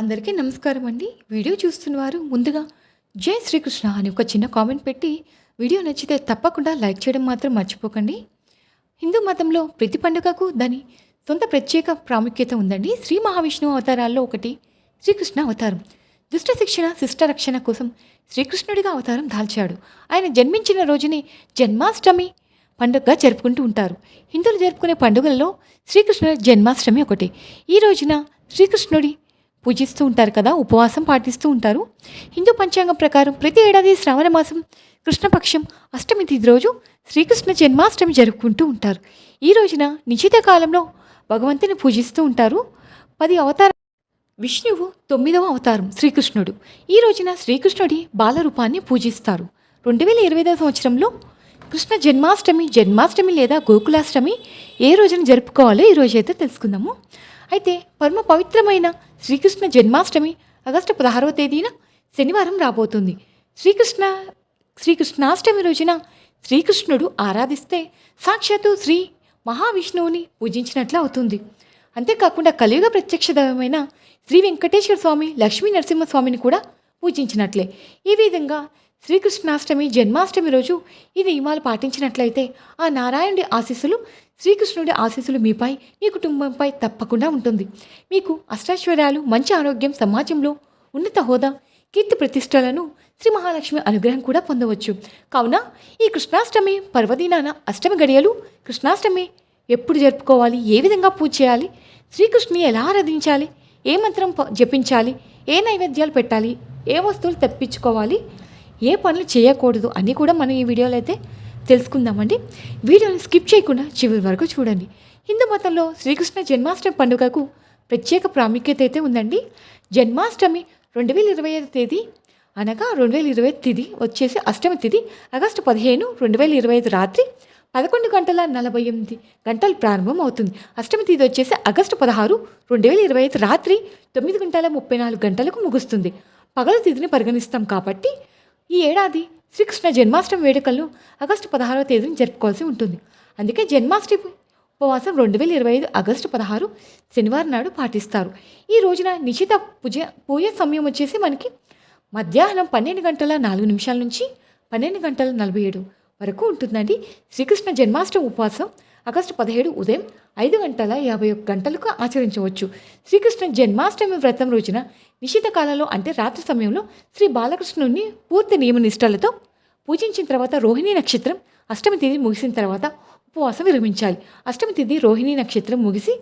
అందరికీ నమస్కారం అండి. వీడియో చూస్తున్నవారు ముందుగా జై శ్రీకృష్ణ అని ఒక చిన్న కామెంట్ పెట్టి వీడియో నచ్చితే తప్పకుండా లైక్ చేయడం మాత్రం మర్చిపోకండి. హిందూ మతంలో ప్రతి పండుగకు దాని సొంత ప్రత్యేక ప్రాముఖ్యత ఉందండి. శ్రీ మహావిష్ణువు అవతారాల్లో ఒకటి శ్రీకృష్ణ అవతారం. దుష్ట శిక్షణ శిష్ట రక్షణ కోసం శ్రీకృష్ణుడిగా అవతారం దాల్చాడు. ఆయన జన్మించిన రోజుని జన్మాష్టమి పండుగగా జరుపుకుంటూ ఉంటారు. హిందువులు జరుపుకునే పండుగల్లో శ్రీకృష్ణుడి జన్మాష్టమి ఒకటి. ఈ రోజున శ్రీకృష్ణుడి పూజిస్తూ ఉంటారు కదా ఉపవాసం పాటిస్తూ ఉంటారు. హిందూ పంచాంగం ప్రకారం ప్రతి ఏడాది శ్రావణ మాసం కృష్ణపక్షం అష్టమి తిథి రోజు శ్రీకృష్ణ జన్మాష్టమి జరుపుకుంటూ ఉంటారు. ఈ రోజున నిశ్చిత కాలంలో భగవంతుని పూజిస్తూ ఉంటారు. పది అవతార విష్ణువు తొమ్మిదవ అవతారం శ్రీకృష్ణుడు. ఈ రోజున శ్రీకృష్ణుడి బాలరూపాన్ని పూజిస్తారు. రెండు వేల ఇరవై ఐదవ సంవత్సరంలో కృష్ణ జన్మాష్టమి జన్మాష్టమి లేదా గోకులాష్టమి ఏ రోజున జరుపుకోవాలో ఈ రోజు అయితే తెలుసుకుందాము. అయితే పరమ పవిత్రమైన శ్రీకృష్ణ జన్మాష్టమి ఆగస్టు పదహారవ తేదీన శనివారం రాబోతుంది. శ్రీకృష్ణ శ్రీకృష్ణాష్టమి రోజున శ్రీకృష్ణుడు ఆరాధిస్తే సాక్షాత్తు శ్రీ మహావిష్ణువుని పూజించినట్లు అవుతుంది. అంతేకాకుండా కలియుగ ప్రత్యక్ష దైవమైన శ్రీ వెంకటేశ్వర స్వామి లక్ష్మీ నరసింహస్వామిని కూడా పూజించినట్లే. ఈ విధంగా శ్రీకృష్ణాష్టమి జన్మాష్టమి రోజు ఈ నియమాలు పాటించినట్లయితే ఆ నారాయణుడి ఆశీస్సులు శ్రీకృష్ణుడి ఆశీస్సులు మీపై మీ కుటుంబంపై తప్పకుండా ఉంటుంది. మీకు అష్టైశ్వర్యాలు మంచి ఆరోగ్యం సమాజంలో ఉన్నత హోదా కీర్తి ప్రతిష్టలను శ్రీ మహాలక్ష్మి అనుగ్రహం కూడా పొందవచ్చు. కావున ఈ కృష్ణాష్టమి పర్వదినాన అష్టమి గడియలు కృష్ణాష్టమి ఎప్పుడు జరుపుకోవాలి? ఏ విధంగా పూజ చేయాలి? శ్రీకృష్ణుని ఎలా ఆరాధించాలి? ఏ మంత్రం ప- జపించాలి? ఏ నైవేద్యాలు పెట్టాలి? ఏ వస్తువులు తెప్పించుకోవాలి? ఏ పనులు చేయకూడదు? అన్నీ కూడా మనం ఈ వీడియోలో అయితే తెలుసుకుందామండి. వీడియోని స్కిప్ చేయకుండా చివరి వరకు చూడండి. హిందూ మతంలో శ్రీకృష్ణ జన్మాష్టమి పండుగకు ప్రత్యేక ప్రాముఖ్యత అయితే ఉందండి. జన్మాష్టమి రెండు వేల ఇరవై ఐదు తేదీ అనగా రెండు వేల ఇరవై తేదీ వచ్చేసి అష్టమి తిథి ఆగస్టు పదిహేను రెండు వేల ఇరవై ఐదు రాత్రి పదకొండు గంటల నలభై ఎనిమిది గంటలు ప్రారంభం అవుతుంది. అష్టమి తేదీ వచ్చేసి ఆగస్టు పదహారు రెండు వేల ఇరవై ఐదు రాత్రి తొమ్మిది గంటల ముప్పై నాలుగు గంటలకు ముగుస్తుంది. పగల తిథిని పరిగణిస్తాం కాబట్టి ఈ ఏడాది శ్రీకృష్ణ జన్మాష్టమి వేడుకలను ఆగస్టు పదహారవ తేదీని జరుపుకోవాల్సి ఉంటుంది. అందుకే జన్మాష్టమి ఉపవాసం రెండు వేల ఇరవై ఐదు ఆగస్టు పదహారు శనివారం నాడు పాటిస్తారు. ఈ రోజున నిశ్చిత పూజ పూజ సమయం వచ్చేసి మనకి మధ్యాహ్నం పన్నెండు గంటల నాలుగు నిమిషాల నుంచి పన్నెండు గంటల నలభై ఏడు వరకు ఉంటుందండి. శ్రీకృష్ణ జన్మాష్టమి ఉపవాసం ఆగస్టు పదిహేడు ఉదయం ఐదు గంటల యాభై ఒక్క గంటలకు ఆచరించవచ్చు. శ్రీకృష్ణ జన్మాష్టమి వ్రతం రోజున నిశ్చిత కాలంలో అంటే రాత్రి సమయంలో శ్రీ బాలకృష్ణుని పూర్తి నియమనిష్టలతో పూజించిన తర్వాత రోహిణీ నక్షత్రం అష్టమి తిథి ముగిసిన తర్వాత ఉపవాసం విరమించాలి. అష్టమి తేదీ రోహిణీ నక్షత్రం ముగిసి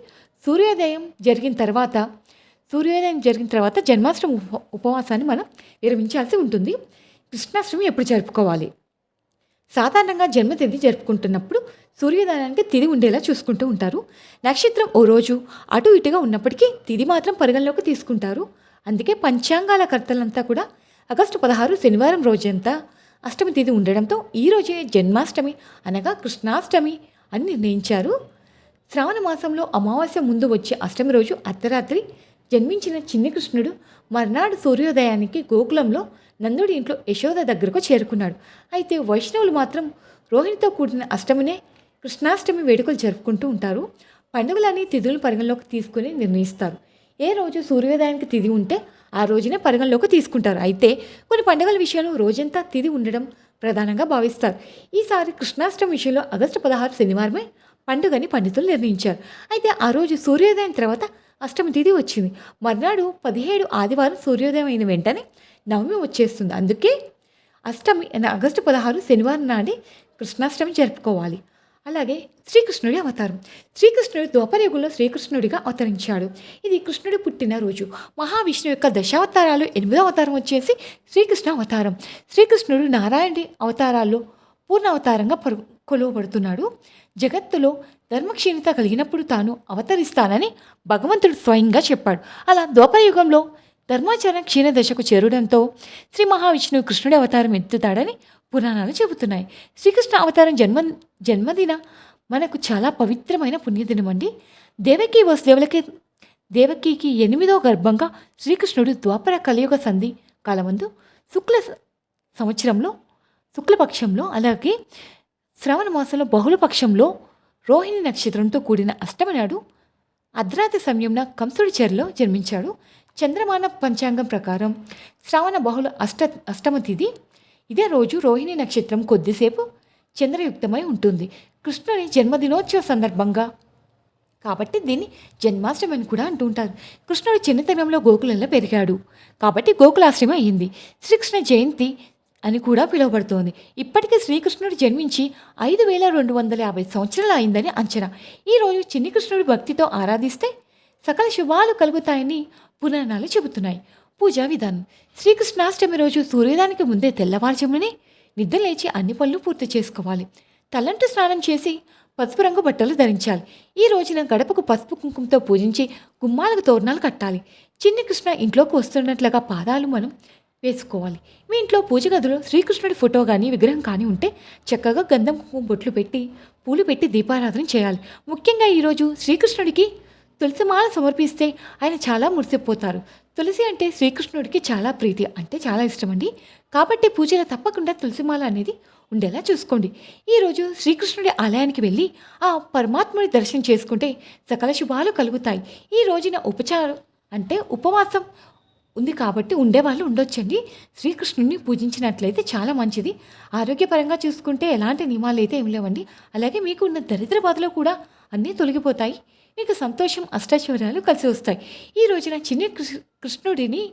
సూర్యోదయం జరిగిన తర్వాత సూర్యోదయం జరిగిన తర్వాత జన్మాష్టమి ఉప ఉపవాసాన్ని మనం విరమించాల్సి ఉంటుంది. కృష్ణాష్టమి ఎప్పుడు జరుపుకోవాలి? సాధారణంగా జన్మ జరుపుకుంటున్నప్పుడు సూర్యోదయానికి తిది ఉండేలా చూసుకుంటూ ఉంటారు. నక్షత్రం ఓ రోజు అటు ఇటుగా ఉన్నప్పటికీ తిది మాత్రం పరిగణలోకి తీసుకుంటారు. అందుకే పంచాంగాల కర్తలంతా కూడా ఆగస్టు పదహారు శనివారం రోజంతా అష్టమి తిది ఉండడంతో ఈ రోజే జన్మాష్టమి అనగా కృష్ణాష్టమి అని నిర్ణయించారు. శ్రావణ మాసంలో అమావాస్య ముందు వచ్చే అష్టమి రోజు అర్ధరాత్రి జన్మించిన చిన్ని కృష్ణుడు మర్నాడు సూర్యోదయానికి గోకులంలో నందుడి ఇంట్లో యశోద దగ్గరకు చేరుకున్నాడు. అయితే వైష్ణవులు మాత్రం రోహిణితో కూడిన అష్టమినే కృష్ణాష్టమి వేడుకలు జరుపుకుంటూ ఉంటారు. పండుగలని తిథులను పరిగణలోకి తీసుకుని నిర్ణయిస్తారు. ఏ రోజు సూర్యోదయానికి తిథి ఉంటే ఆ రోజునే పరిగణలోకి తీసుకుంటారు. అయితే కొన్ని పండుగల విషయంలో రోజంతా తిథి ఉండడం ప్రధానంగా భావిస్తారు. ఈసారి కృష్ణాష్టమి విషయంలో ఆగస్టు పదహారు శనివారమే పండుగని పండితులు నిర్ణయించారు. అయితే ఆ రోజు సూర్యోదయం తర్వాత అష్టమి తిథి వచ్చింది. మర్నాడు పదిహేడు ఆదివారం సూర్యోదయం అయిన వెంటనే నవమి వచ్చేస్తుంది. అందుకే అష్టమి అనే ఆగస్టు పదహారు శనివారం నాడే కృష్ణాష్టమి జరుపుకోవాలి. అలాగే శ్రీకృష్ణుడి అవతారం. శ్రీకృష్ణుడు ద్వాపరయుగంలో శ్రీకృష్ణుడిగా అవతరించాడు. ఇది కృష్ణుడు పుట్టిన రోజు. మహావిష్ణువు యొక్క దశావతారాలు ఎనిమిదో అవతారం వచ్చేసి శ్రీకృష్ణ అవతారం. శ్రీకృష్ణుడు నారాయణుడి అవతారాల్లో పూర్ణ అవతారంగా పరు కొలువబడుతున్నాడు. జగత్తులో ధర్మక్షీణత కలిగినప్పుడు తాను అవతరిస్తానని భగవంతుడు స్వయంగా చెప్పాడు. అలా ద్వాపరయుగంలో ధర్మాచరణ క్షీణదశకు చేరడంతో శ్రీ మహావిష్ణువు కృష్ణుడి అవతారం ఎత్తుతాడని పురాణాలు చెబుతున్నాయి. శ్రీకృష్ణ అవతారం జన్మ జన్మదిన మనకు చాలా పవిత్రమైన పుణ్యదినం అండి దేవకి వసుదేవులకి దేవకీకి ఎనిమిదో గర్భంగా శ్రీకృష్ణుడు ద్వాపర కలియుగ సంధి కాలమందు శుక్ల సంవత్సరంలో శుక్లపక్షంలో అలాగే శ్రవణ మాసంలో బహుళపక్షంలో రోహిణి నక్షత్రంతో కూడిన అష్టమి నాడు అర్ధరాత్రి సమయంలో కంసుడి చెరలో జన్మించాడు. చంద్రమాన పంచాంగం ప్రకారం శ్రావణ బహుళ అష్ట అష్టమ తిథి. ఇదే రోజు రోహిణి నక్షత్రం కొద్దిసేపు చంద్రయుక్తమై ఉంటుంది. కృష్ణుని జన్మదినోత్సవ సందర్భంగా. కాబట్టి దీన్ని జన్మాష్టమి అని కూడా అంటూ ఉంటారు. కృష్ణుడు చిన్నతనంలో గోకులంలో పెరిగాడు. కాబట్టి గోకులాశ్రమం అయింది. శ్రీకృష్ణ జయంతి అని కూడా పిలువబడుతోంది. ఇప్పటికే శ్రీకృష్ణుడు జన్మించి ఐదు వేల రెండు వందల యాభై సంవత్సరాలు అయిందని అంచనా. ఈరోజు చిన్ని కృష్ణుడి భక్తితో ఆరాధిస్తే సకల శుభాలు కలుగుతాయని పురాణాలు చెబుతున్నాయి. పూజా విధానం. శ్రీకృష్ణాష్టమి రోజు సూర్యోదయానికి ముందే తెల్లవారుజామునే నిద్ర లేచి అన్ని పనులు పూర్తి చేసుకోవాలి. తలంటు స్నానం చేసి పసుపు రంగు బట్టలు ధరించాలి. ఈ రోజున గడపకు పసుపు కుంకుమతో పూజించి గుమ్మాలకు తోరణాలు కట్టాలి. చిన్ని కృష్ణ ఇంట్లోకి వస్తున్నట్లుగా పాదాలు మనం వేసుకోవాలి. మీ ఇంట్లో పూజ గదిలో శ్రీకృష్ణుడి ఫోటో కానీ విగ్రహం కానీ ఉంటే చక్కగా గంధం కుంకుమ బొట్లు పెట్టి పూలు పెట్టి దీపారాధన చేయాలి. ముఖ్యంగా ఈరోజు శ్రీకృష్ణుడికి తులసిమాల సమర్పిస్తే ఆయన చాలా మురిసిపోతారు. తులసి అంటే శ్రీకృష్ణుడికి చాలా ప్రీతి అంటే చాలా ఇష్టం అండి కాబట్టి పూజలో తప్పకుండా తులసిమాల అనేది ఉండేలా చూసుకోండి. ఈరోజు శ్రీకృష్ణుడి ఆలయానికి వెళ్ళి ఆ పరమాత్ముడి దర్శనం చేసుకుంటే సకల శుభాలు కలుగుతాయి. ఈ రోజున ఉపచారం అంటే ఉపవాసం ఉంది కాబట్టి ఉండేవాళ్ళు ఉండొచ్చండి. శ్రీకృష్ణుని పూజించినట్లయితే చాలా మంచిది. ఆరోగ్యపరంగా చూసుకుంటే ఎలాంటి నియమాలు అయితే ఏం లేవండి. అలాగే మీకు ఉన్న దరిద్ర బాధలు కూడా అన్నీ తొలగిపోతాయి. మీకు సంతోషం అష్టైశ్వర్యాలు కలిసి వస్తాయి. ఈ రోజున చిన్న కృష్ణ- కృష్ణుడిని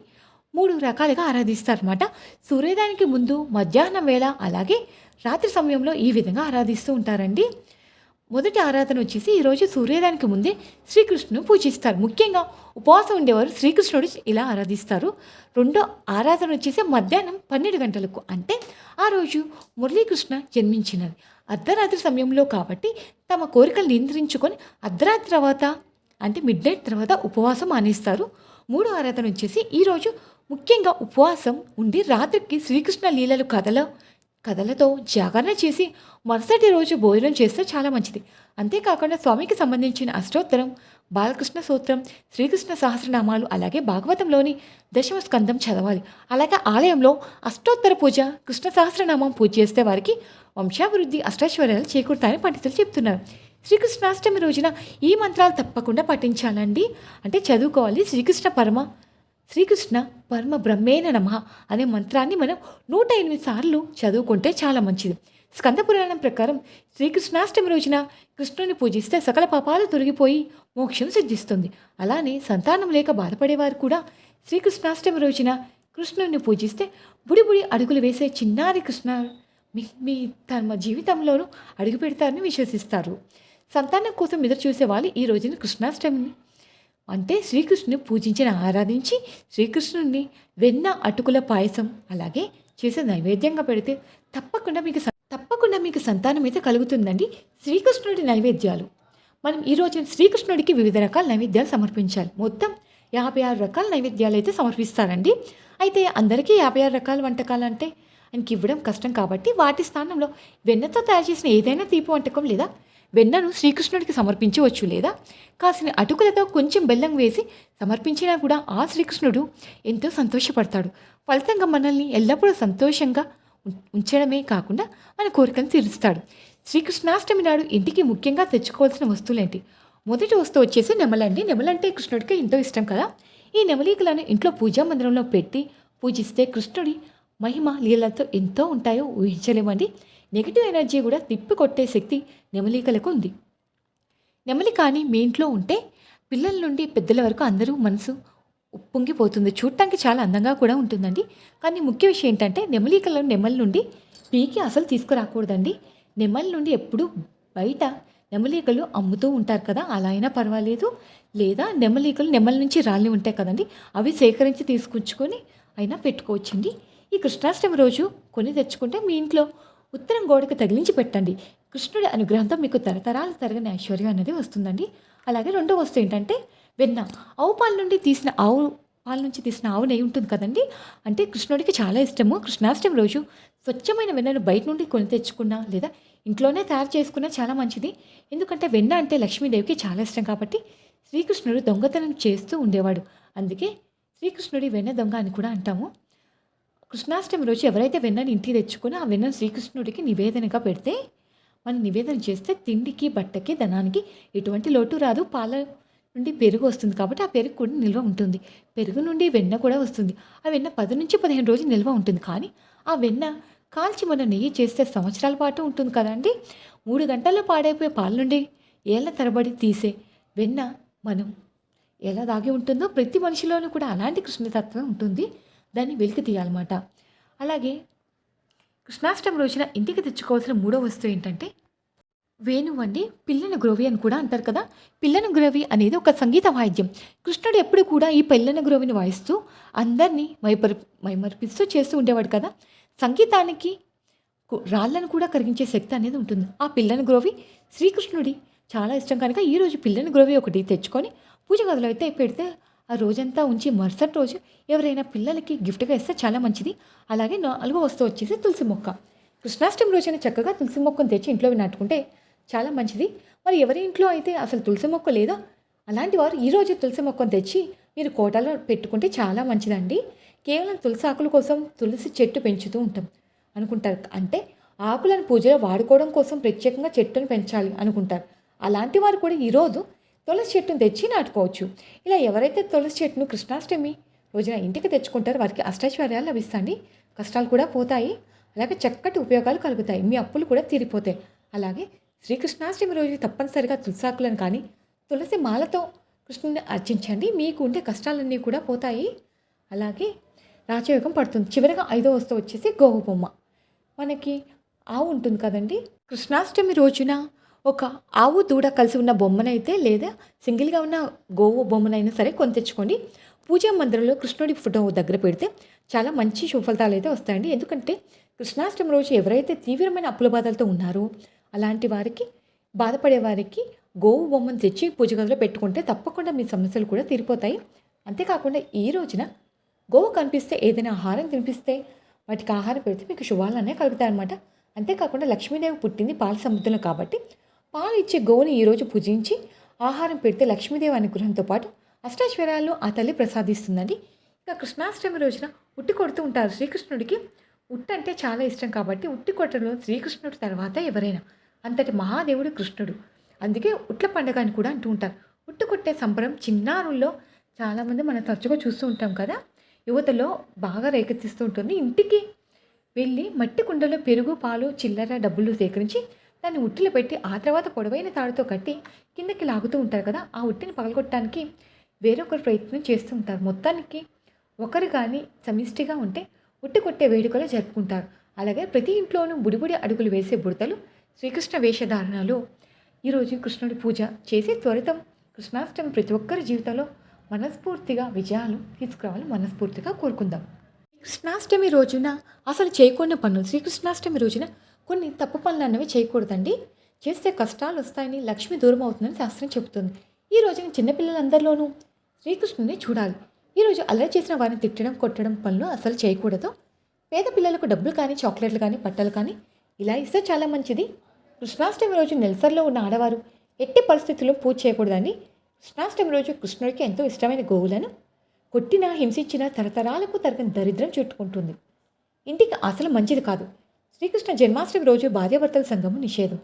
మూడు రకాలుగా ఆరాధిస్తారన్నమాట. సూర్యోదయానికి ముందు మధ్యాహ్నం వేళ అలాగే రాత్రి సమయంలో ఈ విధంగా ఆరాధిస్తూ ఉంటారండి. మొదటి ఆరాధన వచ్చేసి ఈరోజు సూర్యోదయానికి ముందే శ్రీకృష్ణుని పూజిస్తారు. ముఖ్యంగా ఉపవాసం ఉండేవారు శ్రీకృష్ణుడు ఇలా ఆరాధిస్తారు. రెండో ఆరాధన వచ్చేసి మధ్యాహ్నం పన్నెండు గంటలకు. అంటే ఆ రోజు మురళీకృష్ణ జన్మించినది. అర్ధరాత్రి సమయంలో కాబట్టి తమ కోరికలు నియంత్రించుకొని అర్ధరాత్రి తర్వాత అంటే మిడ్ నైట్ తర్వాత ఉపవాసం మానేస్తారు. మూడో ఆరాధన వచ్చేసి ఈరోజు ముఖ్యంగా ఉపవాసం ఉండి రాత్రికి శ్రీకృష్ణ లీలలు కథలు కథలతో జాగరణ చేసి మరుసటి రోజు భోజనం చేస్తే చాలా మంచిది. అంతేకాకుండా స్వామికి సంబంధించిన అష్టోత్తరం బాలకృష్ణ సూత్రం శ్రీకృష్ణ సహస్రనామాలు అలాగే భాగవతంలోని దశమ స్కందం చదవాలి. అలాగే ఆలయంలో అష్టోత్తర పూజ కృష్ణ సహస్రనామం పూజ చేస్తే వారికి వంశాభివృద్ధి అష్టైశ్వర్యాలు చేకూరుతాయని పండితులు చెప్తున్నారు శ్రీకృష్ణాష్టమి రోజున ఈ మంత్రాలు తప్పకుండా పఠించాలండి. అంటే చదువుకోవాలి. శ్రీకృష్ణ పరమ శ్రీకృష్ణ పరమ బ్రహ్మేణ నమ అనే మంత్రాన్ని మనం నూట ఎనిమిది సార్లు చదువుకుంటే చాలా మంచిది. స్కంద పురాణం ప్రకారం శ్రీకృష్ణాష్టమి రోజున కృష్ణుని పూజిస్తే సకల పాపాలు తొలగిపోయి మోక్షం సిద్ధిస్తుంది. అలానే సంతానం లేక బాధపడేవారు కూడా శ్రీకృష్ణాష్టమి రోజున కృష్ణుని పూజిస్తే బుడిబుడి అడుగులు వేసే చిన్నారి కృష్ణ మీ మీ తమ జీవితంలోనూ అడుగు పెడతారని విశ్వసిస్తారు. సంతానం కోసం ఎదురు చూసే వాళ్ళు ఈ రోజున కృష్ణాష్టమిని. అంటే శ్రీకృష్ణుని పూజించిన ఆరాధించి శ్రీకృష్ణుడిని వెన్న అటుకుల పాయసం అలాగే చేసే నైవేద్యంగా పెడితే తప్పకుండా మీకు తప్పకుండా మీకు సంతానం అయితే కలుగుతుందండి శ్రీకృష్ణుడి నైవేద్యాలు. మనం ఈరోజు శ్రీకృష్ణుడికి వివిధ రకాల నైవేద్యాలు సమర్పించాలి. మొత్తం యాభై ఆరు రకాల నైవేద్యాలు అయితే సమర్పిస్తారండి. అయితే అందరికీ యాభై ఆరు రకాల వంటకాలు అంటే ఆయనకి ఇవ్వడం కష్టం కాబట్టి వాటి స్థానంలో వెన్నతో తయారు చేసిన ఏదైనా తీపి వంటకం లేదా వెన్నను శ్రీకృష్ణుడికి సమర్పించవచ్చు లేదా? కాసిన అటుకులతో కొంచెం బెల్లం వేసి సమర్పించినా కూడా ఆ శ్రీకృష్ణుడు ఎంతో సంతోషపడతాడు. ఫలితంగా మనల్ని ఎల్లప్పుడూ సంతోషంగా ఉంచడమే కాకుండా మన కోరికను తీరుస్తాడు. శ్రీకృష్ణాష్టమి నాడు ఇంటికి ముఖ్యంగా తెచ్చుకోవాల్సిన వస్తువులేంటి? మొదటి వస్తువు వచ్చేసి నెమలండి. నెమలంటే కృష్ణుడికి ఎంతో ఇష్టం కదా? ఈ నెమలికలను ఇంట్లో పూజా మందిరంలో పెట్టి పూజిస్తే కృష్ణుడి మహిమ లీలతో ఎంతో ఉంటాయో ఊహించలేమండి. నెగిటివ్ ఎనర్జీ కూడా తిప్పి కొట్టే శక్తి నెమలికలకు ఉంది. నెమలి కానీ మీ ఇంట్లో ఉంటే పిల్లల నుండి పెద్దల వరకు అందరూ మనసు ఉప్పొంగిపోతుంది. చూడటానికి చాలా అందంగా కూడా ఉంటుందండి. కానీ ముఖ్య విషయం ఏంటంటే నెమలికలను నెమలి నుండి పీకి అసలు తీసుకురాకూడదండి. నెమలి నుండి ఎప్పుడూ బయట నెమలికలు అమ్ముతూ ఉంటారు కదా అలా అయినా పర్వాలేదు. లేదా నెమలికలు నెమలి నుంచి రాళ్ళు ఉంటాయి కదండి అవి సేకరించి తీసుకొచ్చుకొని అయినా పెట్టుకోవచ్చండి. ఈ కృష్ణాష్టమి రోజు కొని తెచ్చుకుంటే మీ ఇంట్లో ఉత్తరం గోడకు తగిలించి పెట్టండి. కృష్ణుడి అనుగ్రహంతో మీకు తరతరాలు తరగని ఐశ్వర్యం అనేది వస్తుందండి. అలాగే రెండో వస్తువు ఏంటంటే వెన్న. ఆవు పాల నుండి తీసిన ఆవు పాల నుంచి తీసిన ఆవు నెయ్యి ఉంటుంది కదండి. అంటే కృష్ణుడికి చాలా ఇష్టము. కృష్ణాష్టమి రోజు స్వచ్ఛమైన వెన్నను బయట నుండి కొని తెచ్చుకున్నా లేదా ఇంట్లోనే తయారు చేసుకున్నా చాలా మంచిది. ఎందుకంటే వెన్న అంటే లక్ష్మీదేవికి చాలా ఇష్టం కాబట్టి శ్రీకృష్ణుడు దొంగతనం చేస్తూ ఉండేవాడు. అందుకే శ్రీకృష్ణుడి వెన్న దొంగ అని కూడా అంటాము. కృష్ణాష్టమి రోజు ఎవరైతే వెన్నని ఇంటికి తెచ్చుకుని ఆ వెన్నను శ్రీకృష్ణుడికి నివేదనగా పెడితే మనం నివేదన చేస్తే తిండికి బట్టకి ధనానికి ఎటువంటి లోటు రాదు. పాల నుండి పెరుగు వస్తుంది కాబట్టి ఆ పెరుగు కూడా నిల్వ ఉంటుంది. పెరుగు నుండి వెన్న కూడా వస్తుంది. ఆ వెన్న పది నుంచి పదిహేను రోజులు నిల్వ ఉంటుంది. కానీ ఆ వెన్న కాల్చి మనం నెయ్యి చేస్తే సంవత్సరాల పాటు ఉంటుంది కదండి మూడు గంటల్లో పాడైపోయే పాల నుండి ఏళ్ళ తరబడి తీసే వెన్న మనం ఎలా దాగి ఉంటుందో ప్రతి మనిషిలోనూ కూడా అలాంటి కృష్ణతత్వం ఉంటుంది. దాన్ని వెలికి తీయాలన్నమాట. అలాగే కృష్ణాష్టమి రోజున ఇంటికి తెచ్చుకోవాల్సిన మూడో వస్తువు ఏంటంటే వేణువు అండి పిల్లన గ్రోవి అని కూడా అంటారు కదా. పిల్లన గ్రోవి అనేది ఒక సంగీత వాయిద్యం. కృష్ణుడు ఎప్పుడు కూడా ఈ పిల్లన గ్రోవిని వాయిస్తూ అందరినీ మైపరి మైమర్పిస్తూ చేస్తూ ఉండేవాడు కదా. సంగీతానికి రాళ్ళను కూడా కరిగించే శక్తి అనేది ఉంటుంది. ఆ పిల్లని గ్రోవి శ్రీకృష్ణుడి చాలా ఇష్టం. కనుక ఈరోజు పిల్లని గ్రోవి ఒకటి తెచ్చుకొని పూజ గదిలో అయితే పెడితే ఆ రోజంతా ఉంచి మరుసటి రోజు ఎవరైనా పిల్లలకి గిఫ్ట్గా ఇస్తే చాలా మంచిది. అలాగే నాలుగో వస్తువు వచ్చేసి తులసి మొక్క. కృష్ణాష్టమి రోజున చక్కగా తులసి మొక్కను తెచ్చి ఇంట్లో నాటుకుంటే చాలా మంచిది. మరి ఎవరి ఇంట్లో అయితే అసలు తులసి మొక్క లేదో? అలాంటి వారు ఈరోజు తులసి మొక్కను తెచ్చి మీరు కోటలో పెట్టుకుంటే చాలా మంచిదండి. కేవలం తులసి ఆకుల కోసం తులసి చెట్టు పెంచుతూ ఉంటాం అనుకుంటారు. అంటే ఆకులను పూజలో వాడుకోవడం కోసం ప్రత్యేకంగా చెట్టును పెంచాలి అనుకుంటారు. అలాంటి వారు కూడా ఈరోజు తులసి చెట్టును తెచ్చి నాటుకోవచ్చు. ఇలా ఎవరైతే తులసి చెట్టును కృష్ణాష్టమి రోజున ఇంటికి తెచ్చుకుంటారో వారికి అష్టైశ్వర్యాలు లభిస్తాయి కష్టాలు కూడా పోతాయి. అలాగే చక్కటి ఉపయోగాలు కలుగుతాయి. మీ అప్పులు కూడా తీరిపోతాయి. అలాగే శ్రీకృష్ణాష్టమి రోజు తప్పనిసరిగా తులసాకులను కానీ తులసి మాలతో కృష్ణుని అర్చించండి. మీకు ఉండే కష్టాలన్నీ కూడా పోతాయి. అలాగే రాజయోగం పడుతుంది. చివరిగా ఐదో వస్తువు వచ్చేసి గోవు బొమ్మ మనకి ఆవు ఉంటుంది కదండి. కృష్ణాష్టమి రోజున ఒక ఆవు దూడ కలిసి ఉన్న బొమ్మనైతే లేదా సింగిల్గా ఉన్న గోవు బొమ్మనైనా సరే కొని తెచ్చుకోండి. పూజా మందిరంలో కృష్ణుడి ఫోటో దగ్గర పెడితే చాలా మంచి సుఫలితాలు అయితే వస్తాయండి. ఎందుకంటే కృష్ణాష్టమి రోజు ఎవరైతే తీవ్రమైన అప్పుల బాధలతో ఉన్నారో అలాంటి వారికి బాధపడే వారికి గోవు బొమ్మను తెచ్చి పూజ గదిలో పెట్టుకుంటే తప్పకుండా మీ సమస్యలు కూడా తీరిపోతాయి. అంతేకాకుండా ఈ రోజున గోవు కనిపిస్తే ఏదైనా ఆహారం తినిపిస్తే వాటికి ఆహారం పెడితే మీకు శుభాలనే కలుగుతాయి అనమాట అంతేకాకుండా లక్ష్మీదేవి పుట్టింది పాల సముద్రంలో కాబట్టి పాలు ఇచ్చే గోవుని ఈరోజు పూజించి ఆహారం పెడితే లక్ష్మీదేవి అనుగ్రహంతో పాటు అష్టాశ్వర్యాలను ఆ తల్లి ప్రసాదిస్తుందండి. ఇక కృష్ణాష్టమి రోజున ఉట్టి కొడుతూ ఉంటారు శ్రీకృష్ణుడికి. ఉట్టి అంటే చాలా ఇష్టం కాబట్టి ఉట్టి కొట్టడంలో శ్రీకృష్ణుడి తర్వాత ఎవరైనా. అంతటి మహాదేవుడు కృష్ణుడు. అందుకే ఉట్ల పండగ అని కూడా అంటూ ఉంటారు. ఉట్టు కొట్టే సంబరం చిన్నారుల్లో చాలామంది మనం తరచుగా చూస్తూ ఉంటాం కదా. యువతలో బాగా రేకెత్తిస్తూ ఉంటుంది. ఇంటికి వెళ్ళి మట్టి కుండలో పెరుగు పాలు చిల్లర డబ్బులు సేకరించి దాన్ని ఉట్టిలో పెట్టి ఆ తర్వాత పొడవైన తాడుతో కట్టి కిందకి లాగుతూ ఉంటారు కదా ఆ ఉట్టిని పగలగొట్టడానికి వేరొకరు ప్రయత్నం చేస్తూ ఉంటారు. మొత్తానికి ఒకరు కానీ సమిష్టిగా ఉంటే ఉట్టి కొట్టే వేడుకలు జరుపుకుంటారు. అలాగే ప్రతి ఇంట్లోనూ బుడిబుడి అడుగులు వేసే బుడతలు శ్రీకృష్ణ వేషధారణలు ఈరోజు కృష్ణుడి పూజ చేసి త్వరితం కృష్ణాష్టమి ప్రతి ఒక్కరి జీవితంలో మనస్ఫూర్తిగా విజయాలు తీసుకురావాలని మనస్ఫూర్తిగా కోరుకుందాం. కృష్ణాష్టమి రోజున అసలు చేయకుండా పనులు శ్రీకృష్ణాష్టమి రోజున కొన్ని తప్పు పనులు అన్నవి చేయకూడదండి. చేస్తే కష్టాలు వస్తాయని లక్ష్మి దూరం అవుతుందని శాస్త్రం చెబుతుంది. ఈ రోజున చిన్నపిల్లలందరిలోనూ శ్రీకృష్ణుని చూడాలి. ఈరోజు అల్లరి చేసిన వారిని తిట్టడం కొట్టడం పనులు అసలు చేయకూడదు. పేద పిల్లలకు డబ్బులు కానీ చాక్లెట్లు కానీ బట్టలు కానీ ఇలా ఇస్తే చాలా మంచిది. కృష్ణాష్టమి రోజు నెల్సర్లో ఉన్న ఆడవారు ఎట్టి పరిస్థితుల్లో పూజ చేయకూడదండి. కృష్ణాష్టమి రోజు కృష్ణుడికి ఎంతో ఇష్టమైన గోవులను కొట్టినా హింసించినా తరతరాలకు తరగని దరిద్రం చుట్టుకుంటుంది. ఇంటికి అసలు మంచిది కాదు. శ్రీకృష్ణ జన్మాష్టమి రోజు భార్యాభర్తల సంఘము నిషేధం.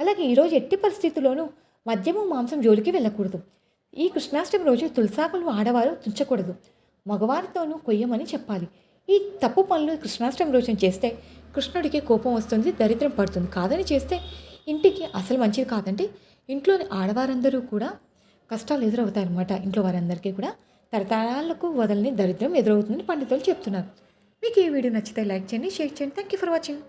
అలాగే ఈరోజు ఎట్టి పరిస్థితుల్లోనూ మద్యము మాంసం జోలికి వెళ్ళకూడదు. ఈ కృష్ణాష్టమి రోజు తులసాకులు ఆడవారు తుంచకూడదు. మగవారితోనూ కొయ్యమని చెప్పాలి. ఈ తప్పు పనులు కృష్ణాష్టమి రోజున చేస్తే కృష్ణుడికి కోపం వస్తుంది దరిద్రం పడుతుంది. కాదని చేస్తే ఇంటికి అసలు మంచిది కాదండి ఇంట్లోని ఆడవారందరూ కూడా కష్టాలు ఎదురవుతాయి ఇంట్లో వారందరికీ కూడా తరతరాలకు వదలని దరిద్రం ఎదురవుతుందని పండితులు చెప్తున్నారు. మీకు ఈ వీడియో నచ్చితే లైక్ చేయండి షేర్ చేయండి. Thank you for watching